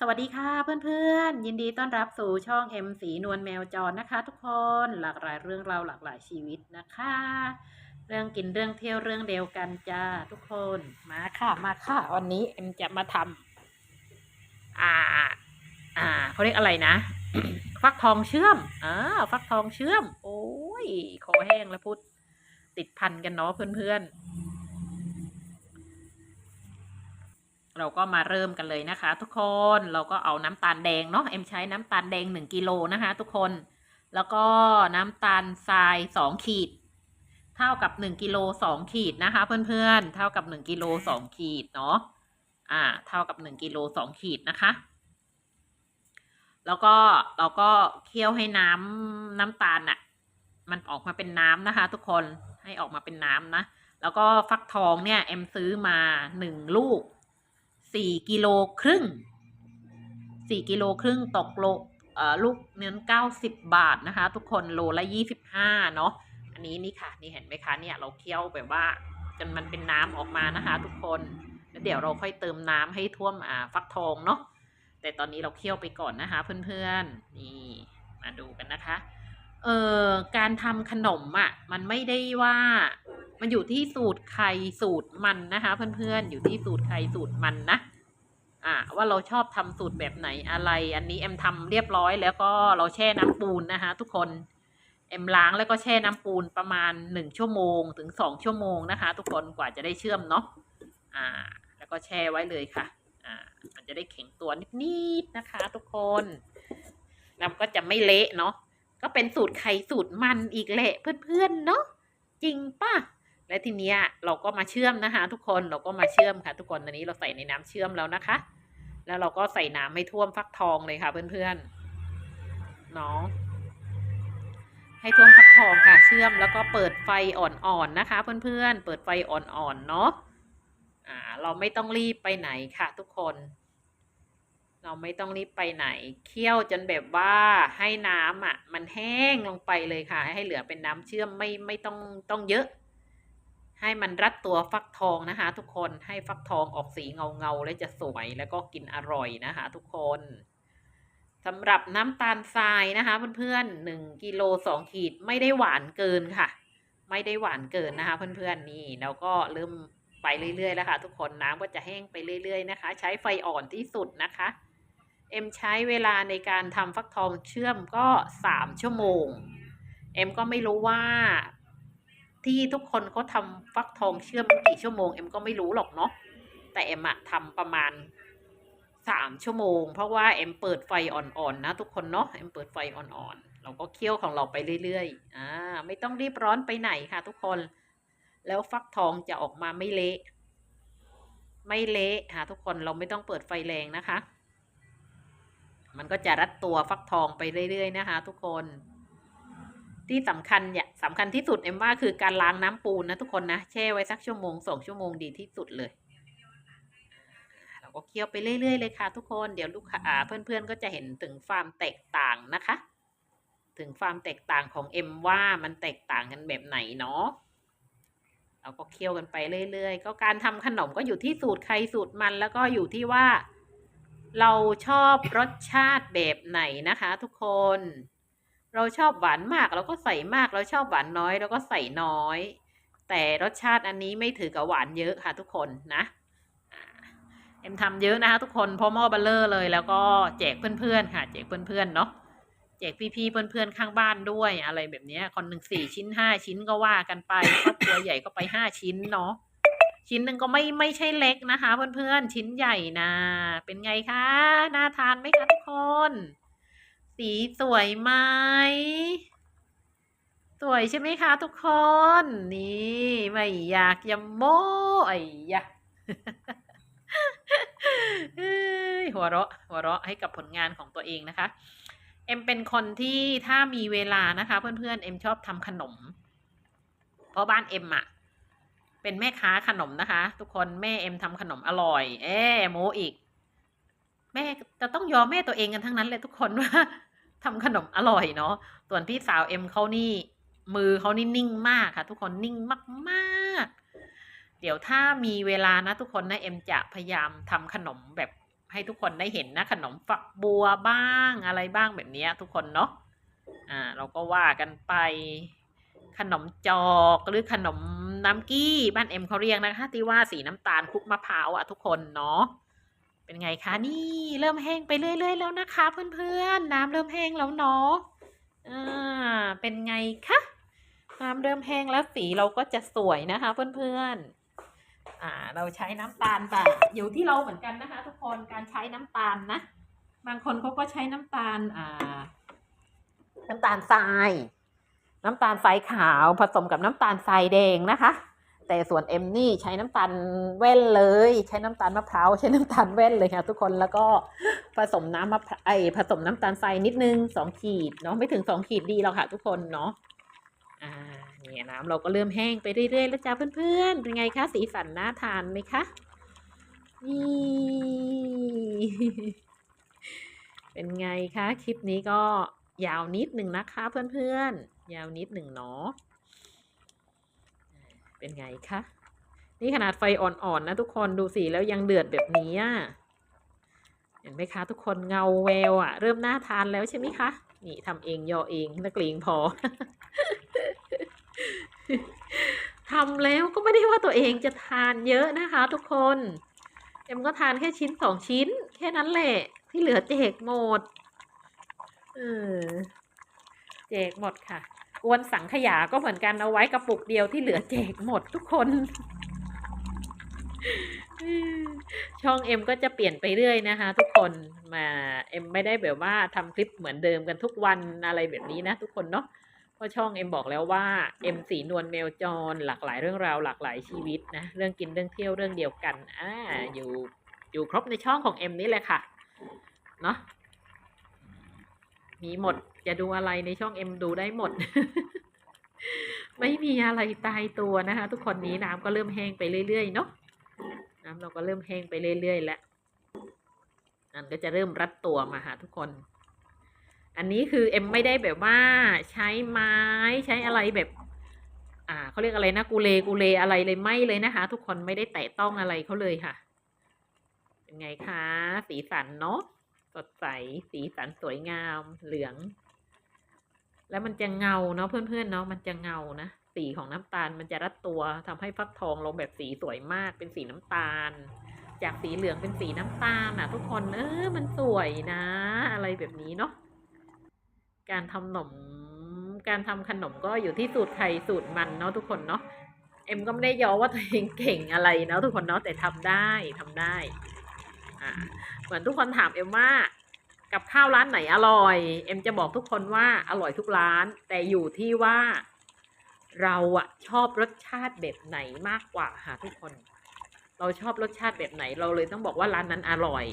สวัสดีค่ะเพื่อนๆ ยินดีต้อนรับสู่ช่อง M สีนวลแมวจรนะคะ ทุกคนหลากหลายเรื่องราวหลากหลายชีวิตนะคะ เรื่องกินเรื่องเที่ยวเรื่องเดียวกันจ้าทุกคนมาค่ะมาค่ะวันนี้เอ็มจะมาทำอ่า อ่าเขาเรียกอะไรนะ ฟักทองเชื่อมอ่าฟักทองเชื่อม โอ้ยคอแห้งแล้วพุดติดพันกันเนาะเพื่อนๆ เราก็มาเริ่มกันเลยนะคะ ทุกคนเราก็เอาน้ำตาลแดงเนาะเอ็มใช้น้ำตาลแดงหนึ่งกิโลนะคะ ทุกคน แล้วก็น้ำตาลทรายสองขีด เท่ากับหนึ่งกิโลสองขีดนะคะ เพื่อนๆเท่ากับหนึ่งกิโลสองขีดเนาะอ่า เท่ากับหนึ่งกิโลสองขีดนะคะ แล้วก็เราก็เคี่ยวให้น้ำน้ำตาลอะมันออกมาเป็นน้ำนะคะ ทุกคนให้ออกมาเป็นน้ำนะแล้วก็ฟักทองเนี่ยเอ็มซื้อมาหนึ่งลูก สี่กิโลครึ่งสี่กิโลครึ่งตกโลเอ่อลูกเนื้อเก้าสิบบาทนะคะ ทุกคนโลละยี่สิบห้าเนาะอันนี้นี่ค่ะ นี่เห็นไหมคะเนี่ยเราเคี่ยวแบบว่า จนมันเป็นน้ำออกมานะคะ ทุกคนแล้วเดี๋ยวเราค่อยเติมน้ำให้ท่วมอ่าฟักทองเนาะแต่ตอนนี้เราเคี่ยวไปก่อนนะคะ เพื่อนๆนี่มาดูกันนะคะเออการทำขนมอะ่ะมันไม่ได้ว่า มันอยู่ที่สูตรใครสูตรมันนะคะ เพื่อนๆ อยู่ที่สูตรใครสูตรมันนะ อ่า ว่าเราชอบทำสูตรแบบไหนอะไร อันนี้เอ็มทำเรียบร้อยแล้วก็เราแช่น้ำปูนนะคะ ทุกคนเอ็มล้างแล้วก็แช่น้ำปูนประมาณหนึ่งชั่วโมงถึงสองชั่วโมงนะคะ ทุกคนกว่าจะได้เชื่อมเนาะอ่า แล้วก็แช่ไว้เลยค่ะ อ่า มันจะได้แข็งตัวนิดๆนะคะ ทุกคนแล้วก็จะไม่เละเนาะก็เป็นสูตรไข่สูตรมันอีกแหละเพื่อนๆเนาะจริงป่ะ และทีเนี้ยเราก็มาเชื่อมนะคะ ทุกคนเราก็มาเชื่อมค่ะ ทุกคนตอนนี้เราใส่ในน้ำเชื่อมแล้วนะคะ แล้วเราก็ใส่น้ำให้ท่วมฟักทองเลยค่ะเพื่อนๆเนาะให้ท่วมฟักทองค่ะ เชื่อมแล้วก็เปิดไฟอ่อนๆนะคะ เพื่อนๆ เปิดไฟอ่อนๆเนาะอ่า เราไม่ต้องรีบไปไหนค่ะ ทุกคน เราไม่ต้องรีบไปไหน เคี่ยวจนแบบว่าให้น้ำอะ มันแห้งลงไปเลยค่ะ ให้เหลือเป็นน้ำเชื่อมไม่ไม่ต้องต้องเยอะ ให้มันรัดตัวฟักทองนะคะ ทุกคนให้ฟักทองออกสีเงาเงาแล้วจะสวยแล้วก็กินอร่อยนะคะ ทุกคนสำหรับน้ำตาลทรายนะคะ เพื่อนๆหนึ่งกิโลสองขีดไม่ได้หวานเกินค่ะ ไม่ได้หวานเกินนะคะ เพื่อนๆนี่แล้วก็เริ่มไปเรื่อยๆแล้วค่ะ ทุกคนน้ำก็จะแห้งไปเรื่อยๆนะคะ ใช้ไฟอ่อนที่สุดนะคะ เอ็มใช้เวลาในการทำฟักทองเชื่อมก็สามชั่วโมง เอ็มก็ไม่รู้ว่า ที่ทุกคนเขาทำฟักทองเชื่อมกี่ชั่วโมงเอ็มก็ไม่รู้หรอกเนาะแต่เอ็มอะทำประมาณสามชั่วโมง เพราะว่าเอ็มเปิดไฟอ่อนๆนะทุกคนเนาะเอ็มเปิดไฟอ่อนๆเราก็เคี่ยวของเราไปเรื่อยๆอ่าไม่ต้องรีบร้อนไปไหนค่ะทุกคน แล้วฟักทองจะออกมาไม่เละไม่เละค่ะทุกคนเราไม่ต้องเปิดไฟแรงนะคะ มันก็จะรัดตัวฟักทองไปเรื่อยๆนะคะ ทุกคน ที่สำคัญเนี่ยสำคัญที่สุดเอ็มว่าคือการล้างน้ำปูนนะทุกคนนะแช่ไว้สักชั่วโมงสองชั่วโมงดีที่สุดเลยเราก็เคี่ยวไปเรื่อยๆเลยค่ะ ทุกคนเดี๋ยวลูกค้าเพื่อนๆก็จะเห็นถึงความแตกต่างนะคะ ถึงความแตกต่างของเอ็มว่ามันแตกต่างกันแบบไหนเนาะเราก็เคี่ยวกันไปเรื่อยๆ ก็การทำขนมก็อยู่ที่สูตรใครสูตรมันแล้วก็อยู่ที่ว่า เราชอบรสชาติแบบไหนนะคะ ทุกคน เราชอบหวานมากเราก็ใส่มาก เราชอบหวานน้อยเราก็ใส่น้อย แต่รสชาติอันนี้ไม่ถือกับหวานเยอะค่ะทุกคนนะเอ็มทำเยอะนะคะทุกคนเพราะหม้อเบลเลอร์เลยแล้วก็แจกเพื่อนๆค่ะ แจกเพื่อนๆเนาะแจกพี่ๆเพื่อนๆข้างบ้านด้วยอะไรแบบนี้คนหนึ่งสี่ชิ้นห้าชิ้นก็ว่ากันไปครอบครัวใหญ่ก็ไปห้าชิ้นเนาะชิ้นหนึ่งก็ไม่ไม่ใช่เล็กนะคะ เพื่อนๆชิ้นใหญ่นะเป็นไงคะน่าทานไหมคะทุกคน สีสวยไหมสวยใช่ไหมคะทุกคน นี่ไม่อยากยำโมไอ้ยะหัวเราะหัวเราะให้กับผลงานของตัวเองนะคะ เอ็มเป็นคนที่ถ้ามีเวลานะคะ เพื่อนๆ เอ็มชอบทำขนม เพราะบ้านเอ็มอะเป็นแม่ค้าขนมนะคะ ทุกคนแม่เอ็มทำขนมอร่อย เอ๊โมอีก แม่จะต้องยอมแม่ตัวเองกันทั้งนั้นเลยทุกคนว่า ทำขนมอร่อยเนาะ ส่วนพี่สาวเอ็มเขานี่ มือเขานี่นิ่งมากค่ะ ทุกคนนิ่งมากๆ เดี๋ยวถ้ามีเวลานะทุกคนนะเอ็มจะพยายามทำขนมแบบให้ทุกคนได้เห็นนะ ขนมฝักบัวบ้างอะไรบ้างแบบนี้ทุกคนเนาะ อ่า เราก็ว่ากันไป ขนมจอกหรือขนมน้ำกี้บ้านเอ็มเขาเรียกนะคะที่ว่าสีน้ำตาลคลุกมะพร้าวอะทุกคนเนาะ เป็นไงคะนี่เริ่มแห้งไปเรื่อยๆแล้วนะคะ เพื่อนๆ น้ำเริ่มแห้งแล้วเนาะอ่าเป็นไงคะน้ำเริ่มแห้งแล้วสีเราก็จะสวยนะคะ เพื่อนๆอ่า เราใช้น้ำตาลแต่อยู่ที่เราเหมือนกันนะคะ ทุกคนการใช้น้ำตาลนะ บางคนเขาก็ใช้น้ำตาลอ่า น้ำตาลทราย น้ำตาลทรายขาวผสมกับน้ำตาลทรายแดงนะคะ แต่ส่วนเอมนี่ใช้น้ำตาลแว่นเลย ใช้น้ำตาลมะพร้าวใช้น้ำตาลแว่นเลยค่ะทุกคนแล้วก็ผสมน้ำมะพร้าวไอผสมน้ำตาลทรายนิดนึงสองขีดเนาะไม่ถึงสองขีดดีแล้วค่ะ ทุกคนเนาะอ่าเนี่ยน้ำเราก็เริ่มแห้งไปเรื่อยๆแล้วจ้าเพื่อนๆเป็นไงคะสีสันน่าทานไหมคะนี่เป็นไงคะคลิปนี้ก็ยาวนิดหนึ่งนะคะเพื่อนๆยาวนิดหนึ่งเนาะ เป็นไงคะ นี่ขนาดไฟอ่อนๆนะทุกคนดูสิแล้วยังเดือดแบบนี้อะเห็นไหมคะ ทุกคนเงาแววอะเริ่มน่าทานแล้วใช่ไหมคะ นี่ทำเองยอเองนักเลงพอทำแล้วก็ไม่ได้ว่าตัวเองจะทานเยอะนะคะ ทุกคนเอ็มก็ทานแค่ชิ้นสองชิ้น แค่นั้นแหละ ที่เหลือแจกหมดเออแจกหมดค่ะ กวนสังขยาก็เหมือนกันเอาไว้กระปุกเดียวที่เหลือแจกหมดทุกคน ช่องเอ็มก็จะเปลี่ยนไปเรื่อยนะคะ ทุกคนมาเอ็มไม่ได้แบบว่าทำคลิปเหมือนเดิมกันทุกวันอะไรแบบนี้นะทุกคนเนาะเพราะช่องเอ็มบอกแล้วว่าเอ็มสีนวลแมวจรหลากหลายเรื่องราวหลากหลายชีวิตนะเรื่องกินเรื่องเที่ยวเรื่องเดียวกันอ่าอยู่อยู่ครบในช่องของเอ็มนี่แหละค่ะเนาะ มีหมด จะดูอะไรในช่องเอ็มดูได้หมด ไม่มีอะไรตายตัวนะคะ ทุกคนนี้น้ำก็เริ่มแห้งไปเรื่อยๆเนาะน้ำเราก็เริ่มแห้งไปเรื่อยๆแล้วนั่นก็จะเริ่มรัดตัวมาหาทุกคน อันนี้คือเอ็มไม่ได้แบบว่าใช้ไม้ใช้อะไรแบบ อ่าเขาเรียกอะไรนะ กูเลกูเลอะไรเลยไม่เลยนะคะ ทุกคนไม่ได้แตะต้องอะไรเขาเลยค่ะ เป็นไงคะ สีสันเนาะ ดใส สีสันสวยงาม เหลือง แล้วมันจะเงาเนาะเพื่อนๆเนาะมันจะเงานะสีของน้ำตาลมันจะรัดตัวทำให้ฟักทองลงแบบสีสวยมากเป็นสีน้ำตาล จากสีเหลืองเป็นสีน้ำตาลนะทุกคนเออมันสวยนะ อะไรแบบนี้เนาะการทำขนม การทำขนมก็อยู่ที่สูตรใครสูตรมันเนาะทุกคนเนาะเอ็มก็ไม่ได้ย้อว่าตัวเองเก่งอะไรเนาะทุกคนเนาะแต่ทำได้ทำได้ อ่าเหมือนทุกคนถามเอ็มว่า กับข้าวร้านไหนอร่อย เอ็มจะบอกทุกคนว่าอร่อยทุกร้าน แต่อยู่ที่ว่า เราอะชอบรสชาติแบบไหนมากกว่าค่ะทุกคน เราชอบรสชาติแบบไหนเราเลยต้องบอกว่าร้านนั้นอร่อย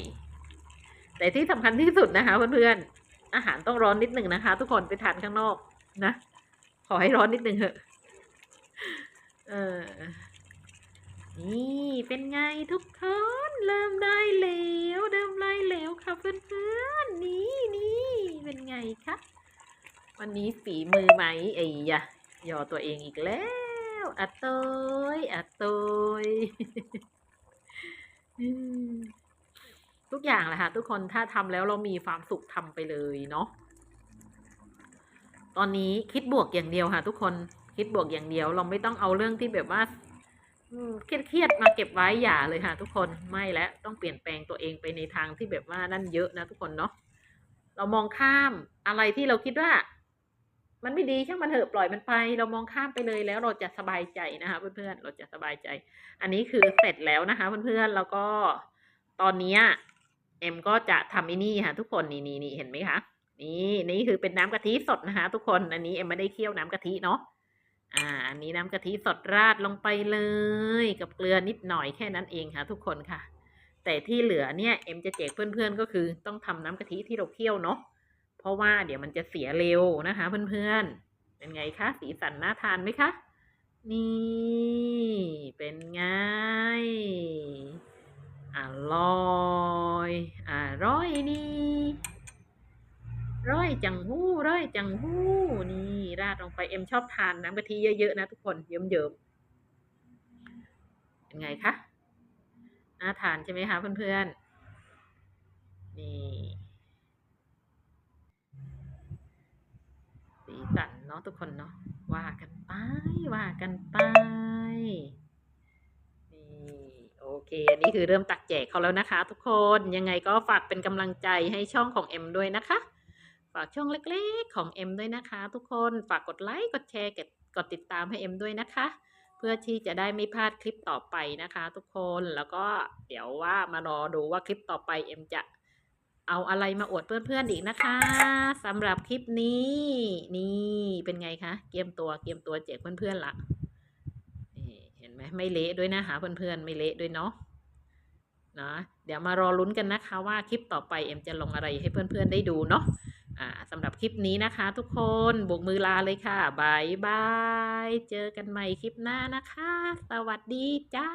แต่ที่สำคัญที่สุดนะคะเพื่อนๆอาหารต้องร้อนนิดหนึ่งนะคะ ทุกคนไปทานข้างนอกนะขอให้ร้อนนิดหนึ่งเถอะเออนี่เป็นไงทุกคนเริ่มได้แล้วเริ่มได้แล้วค่ะ เพื่อนๆนี่นี่เป็นไงคะวันนี้ฝีมือไหมไอ้ยะยอตัวเองอีกแล้วอะโตยอะโตยอืมทุกอย่างแหละค่ะทุกคนถ้าทำแล้วเรามีความสุขทำไปเลยเนาะตอนนี้คิดบวกอย่างเดียวค่ะ ทุกคนคิดบวกอย่างเดียวเราไม่ต้องเอาเรื่องที่แบบว่า เครียดมาเก็บไว้อย่าเลยค่ะ ทุกคนไม่แล้วต้องเปลี่ยนแปลงตัวเองไปในทางที่แบบว่านั่นเยอะนะทุกคนเนาะเรามองข้ามอะไรที่เราคิดว่า มันไม่ดีช่างมันเถอะปล่อยมันไป เรามองข้ามไปเลยแล้วเราจะสบายใจนะคะเพื่อนๆเราจะสบายใจ อันนี้คือเสร็จแล้วนะคะ เพื่อนๆแล้วก็ตอนนี้เอ็มก็จะทำไอ้นี่ค่ะ ทุกคนนี่นี่นี่เห็นไหมคะนี่นี่คือเป็นน้ำกะทิสดนะคะ ทุกคนอันนี้เอ็มไม่ได้เคี่ยวน้ำกะทิเนาะ อ่า อันนี้น้ำกะทิสดราดลงไปเลย กับเกลือนิดหน่อยแค่นั้นเองค่ะ ทุกคนค่ะ แต่ที่เหลือเนี่ยเอ็มจะแจกเพื่อนๆก็คือต้องทำน้ำกะทิที่เราเคี่ยวเนาะเพราะว่าเดี๋ยวมันจะเสียเร็วนะคะ เพื่อนๆ เป็นไงคะสีสันน่าทานไหมคะ นี่เป็นไงอร่อย อร่อยนี่ ร้อยจังหู้ร้อยจังหู้นี่ราดลงไปเอ็มชอบทานน้ำกะทิเยอะๆนะทุกคนเยิ้มๆเป็นไงคะน่าทานใช่ไหมคะเพื่อนๆนี่สีสันเนาะทุกคนเนาะว่ากันไปว่ากันไปนี่โอเค อันนี้คือเริ่มตักแจกเขาแล้วนะคะ ทุกคน ยังไงก็ฝากเป็นกำลังใจให้ช่องของเอ็มด้วยนะคะ ฝากช่องเล็กๆของเอ็มด้วยนะคะ ทุกคนฝากกดไลค์กดแชร์กดกดติดตามให้เอ็มด้วยนะคะ เพื่อที่จะได้ไม่พลาดคลิปต่อไปนะคะ ทุกคนแล้วก็เดี๋ยวว่ามารอดูว่าคลิปต่อไปเอ็มจะเอาอะไรมาอวดเพื่อนๆอีกนะคะสำหรับคลิปนี้ นี่เป็นไงคะเกียมตัวเกียมตัวแจกเพื่อนๆละนี่เห็นไหมไม่เละด้วยนะหาเพื่อนๆไม่เละด้วยเนาะนะเดี๋ยวมารอลุ้นกันนะคะว่าคลิปต่อไปเอ็มจะลงอะไรให้เพื่อนๆได้ดูเนาะ อ่าสำหรับคลิปนี้นะคะทุกคนบวกมือลาเลยค่ะบายบาย เจอกันใหม่คลิปหน้านะคะ สวัสดีจ้า